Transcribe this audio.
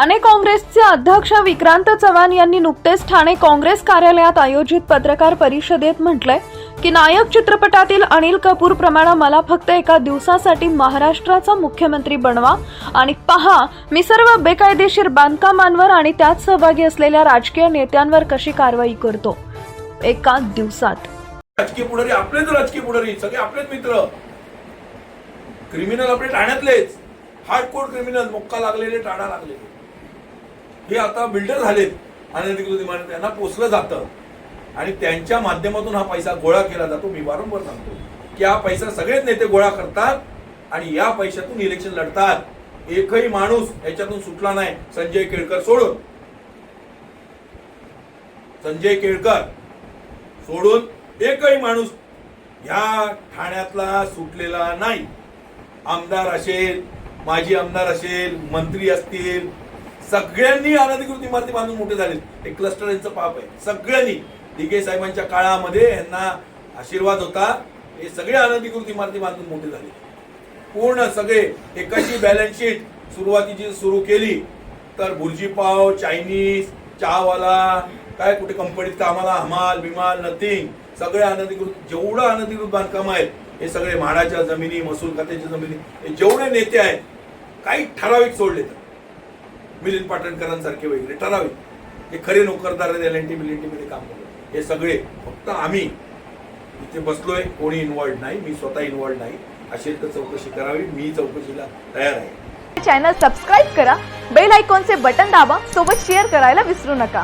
ठाणे काँग्रेसचे अध्यक्ष विक्रांत चव्हाण यांनी नुकतेच ठाणे काँग्रेस कार्यालयात आयोजित पत्रकार परिषदेत म्हटलंय की नायक चित्रपटातील अनिल कपूर प्रमाणे मला फक्त एका दिवसासाठी महाराष्ट्राचा मुख्यमंत्री बनवा. आणि पहा मी सर्व बेकायदेशीर बांधकामांवर आणि त्यात सहभागी असलेल्या राजकीय नेत्यांवर कशी कारवाई करतो? एका दिवसात. राजकीय पुढारी आपलेच राजकीय पुढारी सगळे आपलेच मित्र. क्रिमिनल आपले ठाण्यातलेच. हार्डकोर क्रिमिनल मुक्का लागलेले टाळा लागलेले. हे आता बिल्डर झालेत अनधिकृत इमारत त्यांना पोचलं जातं. आणि त्यांच्या माध्यमातून हा पैसा गोळा केला जातो. मी वारंवार सांगतो की हा पैसा सगळेच नेते गोळा करतात आणि या पैशातून इलेक्शन लढतात. एकही माणूस याच्यातून सुटला नाही. संजय केळकर सोडून. संजय केळकर सोडून एकही माणूस ह्या ठाण्यातला सुटलेला नाही. आमदार असेल माजी आमदार असेल मंत्री असतील सगळ्यांनी अनधिकृत इमारती बांधून मोठे झाले. हे क्लस्टर यांचं पाप आहे. सगळ्यांनी. डिके साहेबांच्या काळामध्ये यांना आशीर्वाद होता. हे सगळे अनधिकृत इमारती बांधून मोठे झाले. पूर्ण सगळे एकाची बॅलन्स शीट सुरुवातीची सुरू केली. तर भुर्जी पाव चायनीज चहावाला काय कुठे कंपनीत कामाला हमाल बिमाल नथिंग सगळे अनधिकृत जेवढं अनधिकृत बांधकाम आहेत हे सगळे म्हाडाच्या जमिनी महसूल खात्याच्या जमिनी हे जेवढे नेते आहेत काही ठराविक सोडले तर. मिलिंद पाटणकरांसारखे वगैरे ठराविक. हे खरे नोकरदार एल एन टी मिलिंटी मध्ये काम करतो हे सगळे फक्त आम्ही इथे बसलोय कोणी इन्वॉल्ड नाही मी स्वतः इन्वॉल्ड नाही. असेल तर चौकशी करावी मी चौकशीला तयार आहे. चॅनल सबस्क्राईब करा बेल आयकॉनचे बटन दाबा सोबत शेअर करायला विसरू नका.